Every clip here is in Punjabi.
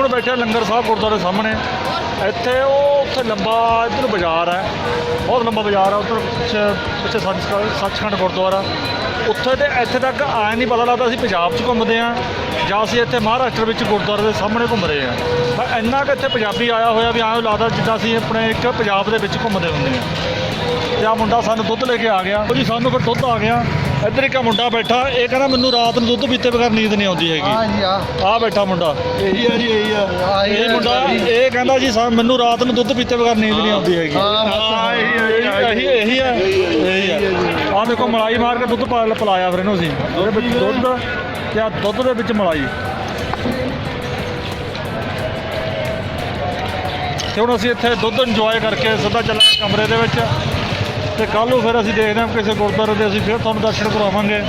ਹੁਣ ਬੈਠੇ ਲੰਗਰ ਸਾਹਿਬ ਗੁਰਦੁਆਰੇ ਸਾਹਮਣੇ। ਇੱਥੇ ਉਹ ਉੱਥੇ ਲੰਬਾ ਇੱਧਰ ਬਾਜ਼ਾਰ ਹੈ। ਬਹੁਤ ਲੰਬਾ ਬਾਜ਼ਾਰ ਹੈ ਉੱਧਰ ਪਿੱਛੇ ਸੱਚ ਸੱਚਖੰਡ ਗੁਰਦੁਆਰਾ। ਉੱਥੇ ਤੇ ਇੱਥੇ ਤੱਕ ਆਇਆ ਨਹੀਂ ਪਤਾ ਲੱਗਦਾ ਅਸੀਂ ਪੰਜਾਬ 'ਚ ਘੁੰਮਦੇ ਹਾਂ ਜਾਂ ਅਸੀਂ ਇੱਥੇ ਮਹਾਰਾਸ਼ਟਰ ਵਿੱਚ ਗੁਰਦੁਆਰੇ ਦੇ ਸਾਹਮਣੇ ਘੁੰਮ ਰਹੇ ਹਾਂ। ਪਰ ਇੰਨਾ ਕਿ ਇੱਥੇ ਪੰਜਾਬੀ ਆਇਆ ਹੋਇਆ ਵੀ ਐਂ ਲੱਗਦਾ ਜਿੱਦਾਂ ਅਸੀਂ ਆਪਣੇ ਇੱਕ ਪੰਜਾਬ ਦੇ ਵਿੱਚ ਘੁੰਮਦੇ ਹੁੰਦੇ ਹਾਂ। ਤੇ ਆ ਮੁੰਡਾ ਸਾਨੂੰ ਦੁੱਧ ਲੈ ਕੇ ਆ ਗਿਆ। ਉਹ ਜੀ ਸਾਨੂੰ ਫਿਰ ਦੁੱਧ ਆ ਗਿਆ। ਇੱਧਰ ਇੱਕ ਮੁੰਡਾ ਬੈਠਾ ਇਹ ਕਹਿੰਦਾ ਮੈਨੂੰ ਰਾਤ ਨੂੰ ਦੁੱਧ ਪੀਤੇ ਬਗੈਰ ਨੀਂਦ ਨਹੀਂ ਆਉਂਦੀ ਹੈਗੀ। ਹਾਂ ਜੀ ਆ ਆ ਬੈਠਾ ਮੁੰਡਾ। ਇਹੀ ਆ ਜੀ ਇਹੀ ਆ। ਇਹ ਮੁੰਡਾ। ਇਹ ਕਹਿੰਦਾ ਜੀ ਸਾ ਮੈਨੂੰ ਰਾਤ ਨੂੰ ਦੁੱਧ ਪੀਤੇ ਬਗੈਰ ਨੀਂਦ ਨਹੀਂ ਆਉਂਦੀ ਹੈਗੀ। ਹਾਂ, ਬਸ ਇਹੀ ਇਹੀ ਹੈ ਇਹੀ ਹੈ ਆ ਦੇਖੋ ਮਲਾਈ ਮਾਰ ਕੇ ਦੁੱਧ ਪਾ ਪਿਲਾਇਆ ਫਿਰ ਇਹਨੂੰ ਅਸੀਂ। ਉਹਦੇ ਵਿੱਚ ਦੁੱਧ ਤੇ ਆ ਦੁੱਧ ਦੇ ਵਿੱਚ ਮਲਾਈ। ਤੇ ਹੁਣ ਅਸੀਂ ਇੱਥੇ ਦੁੱਧ ਇੰਜੋਏ ਕਰਕੇ ਸਿੱਧਾ ਚੱਲਾਂਗੇ ਕਮਰੇ ਦੇ ਵਿੱਚ। ਤੇ ਕੱਲ ਨੂੰ ਫਿਰ ਅਸੀਂ ਦੇਖਦੇ ਹਾਂ ਕਿਸੇ ਗੁਰਦੁਆਰੇ ਦੇ ਅਸੀਂ ਫਿਰ ਤੁਹਾਨੂੰ ਦਰਸ਼ਨ ਕਰਵਾਵਾਂਗੇ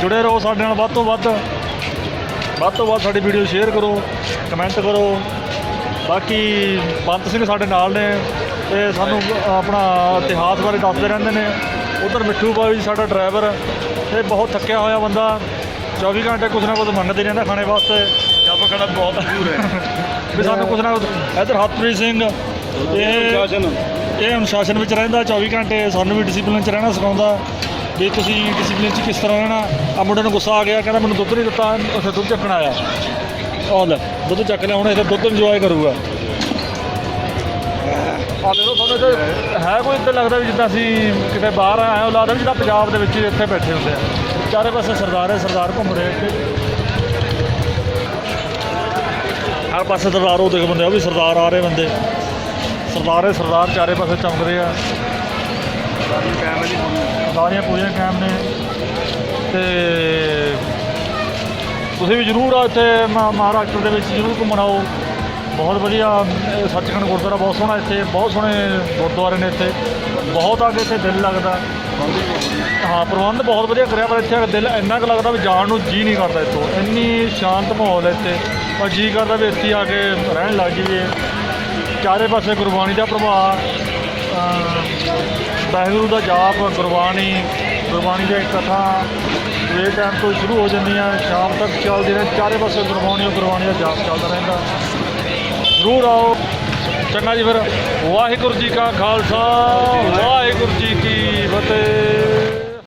ਜੁੜੇ ਰਹੋ ਸਾਡੇ ਨਾਲ ਵੱਧ ਤੋਂ ਵੱਧ। ਵੱਧ ਤੋਂ ਵੱਧ ਸਾਡੀ ਵੀਡੀਓ ਸ਼ੇਅਰ ਕਰੋ ਕਮੈਂਟ ਕਰੋ। ਬਾਕੀ ਬੰਤ ਸਿੰਘ ਸਾਡੇ ਨਾਲ ਨੇ ਤੇ ਸਾਨੂੰ ਆਪਣਾ ਇਤਿਹਾਸ ਬਾਰੇ ਦੱਸਦੇ ਰਹਿੰਦੇ ਨੇ। ਉਧਰ ਮਿੱਠੂ ਬਾਈ ਸਾਡਾ ਡਰਾਈਵਰ ਤੇ ਬਹੁਤ ਥੱਕਿਆ ਹੋਇਆ ਬੰਦਾ। 24 ਘੰਟੇ ਕੁਛ ਨਾ ਕੁਛ ਮੰਗਦੇ ਰਹਿੰਦਾ ਖਾਣੇ ਵਾਸਤੇ। ਜੱਬ ਖੜਾ ਬਹੁਤ ਦੂਰ ਹੈ। ਵੀ ਸਾਨੂੰ ਕੁਛ ਨਾ ਕੁਛ ਇੱਧਰ ਹਰਪ੍ਰੀਤ ਸਿੰਘ ਇਹ ਇਹ ਅਨੁਸ਼ਾਸਨ ਵਿੱਚ ਰਹਿੰਦਾ 24 ਘੰਟੇ ਸਾਨੂੰ ਵੀ ਡਿਸਪਲਿਨ 'ਚ ਰਹਿਣਾ ਸਿਖਾਉਂਦਾ, ਵੀ ਤੁਸੀਂ ਡਿਸਪਲਿਨ 'ਚ ਕਿਸ ਤਰ੍ਹਾਂ ਰਹਿਣਾ। ਆ ਮੁੰਡੇ ਨੂੰ ਗੁੱਸਾ ਆ ਗਿਆ, ਕਹਿੰਦਾ ਮੈਨੂੰ ਦੁੱਧ ਨਹੀਂ ਦਿੱਤਾ, ਉੱਥੇ ਦੁੱਧ ਚੱਕਣ ਆਇਆ। ਆਹ ਦੁੱਧ ਚੱਕ ਲਿਆ, ਹੁਣ ਇਹ ਦੁੱਧ ਇੰਜੋਏ ਕਰੂਗਾ। ਆ ਦੇਖੋ, ਤੁਹਾਨੂੰ ਇੱਥੇ ਹੈ ਕੋਈ ਇੱਦਾਂ ਲੱਗਦਾ ਵੀ ਜਿੱਦਾਂ ਅਸੀਂ ਕਿਤੇ ਬਾਹਰ ਆਏ ਹਾਂ, ਲੱਗਦਾ ਵੀ ਜਿੱਦਾਂ ਪੰਜਾਬ ਦੇ ਵਿੱਚ ਹੀ ਇੱਥੇ ਬੈਠੇ ਹੁੰਦੇ ਆ। ਚਾਰੇ ਪਾਸੇ ਸਰਦਾਰ ਹੈ, ਸਰਦਾਰ ਘੁੰਮ ਰਹੇ ਇੱਥੇ। ਹਰ ਪਾਸੇ ਸਰਦਾਰ, ਉਹ ਦੇਖ ਬੰਦੇ ਆ ਉਹ ਵੀ ਸਰਦਾਰ ਆ ਰਹੇ ਬੰਦੇ। ਸਰਦਾਰੇ ਸਰਦਾਰ ਚਾਰੇ ਪਾਸੇ ਚਮਕਦੇ ਆ। ਸਾਰੀਆਂ ਪੂਜਾ ਕਾਇਮ ਨੇ। ਤੇ ਤੁਸੀਂ ਵੀ ਜ਼ਰੂਰ ਆ ਇੱਥੇ ਮ- ਮਹਾਰਾਸ਼ਟਰ ਦੇ ਵਿੱਚ ਜ਼ਰੂਰ ਘੁੰਮਣ ਆਓ। ਬਹੁਤ ਵਧੀਆ ਸੱਚਖੰਡ ਗੁਰਦੁਆਰਾ ਬਹੁਤ ਸੋਹਣਾ ਇੱਥੇ, ਬਹੁਤ ਸੋਹਣੇ ਗੁਰਦੁਆਰੇ ਨੇ ਇੱਥੇ। ਬਹੁਤ ਆ ਕੇ ਇੱਥੇ ਦਿਲ ਲੱਗਦਾ। ਹਾਂ, ਪ੍ਰਬੰਧ ਬਹੁਤ ਵਧੀਆ ਕਰਿਆ ਪਰ ਇੱਥੇ ਦਿਲ ਇੰਨਾ ਕੁ ਲੱਗਦਾ ਵੀ ਜਾਣ ਨੂੰ ਜੀ ਨਹੀਂ ਕਰਦਾ ਇੱਥੋਂ। ਇੰਨੀ ਸ਼ਾਂਤ ਮਾਹੌਲ ਹੈ ਇੱਥੇ। ਪਰ ਜੀ ਕਰਦਾ ਵੀ ਇੱਥੇ ਆ ਕੇ ਰਹਿਣ ਲੱਗ ਜਾਈਏ। ਚਾਰੇ ਪਾਸੇ ਗੁਰਬਾਣੀ ਦਾ ਪ੍ਰਭਾਵ ਵਾਹਿਗੁਰੂ ਦਾ ਜਾਪ, ਗੁਰਬਾਣੀ ਗੁਰਬਾਣੀ ਦੀ ਕਥਾ, ਸਵੇਰ ਟਾਈਮ ਤੋਂ ਸ਼ੁਰੂ ਹੋ ਜਾਂਦੀਆਂ, ਸ਼ਾਮ ਤੱਕ ਚੱਲਦੀ ਰਹਿ ਚਾਰੇ ਪਾਸੇ ਗੁਰਬਾਣੀ ਗੁਰਬਾਣੀ ਦਾ ਜਾਪ ਚੱਲਦਾ ਰਹਿੰਦਾ। ਜ਼ਰੂਰ ਆਓ। ਚੰਗਾ ਜੀ ਫਿਰ। ਵਾਹਿਗੁਰੂ ਜੀ ਕਾ ਖਾਲਸਾ, ਵਾਹਿਗੁਰੂ ਜੀ ਕੀ ਫਤਿਹ।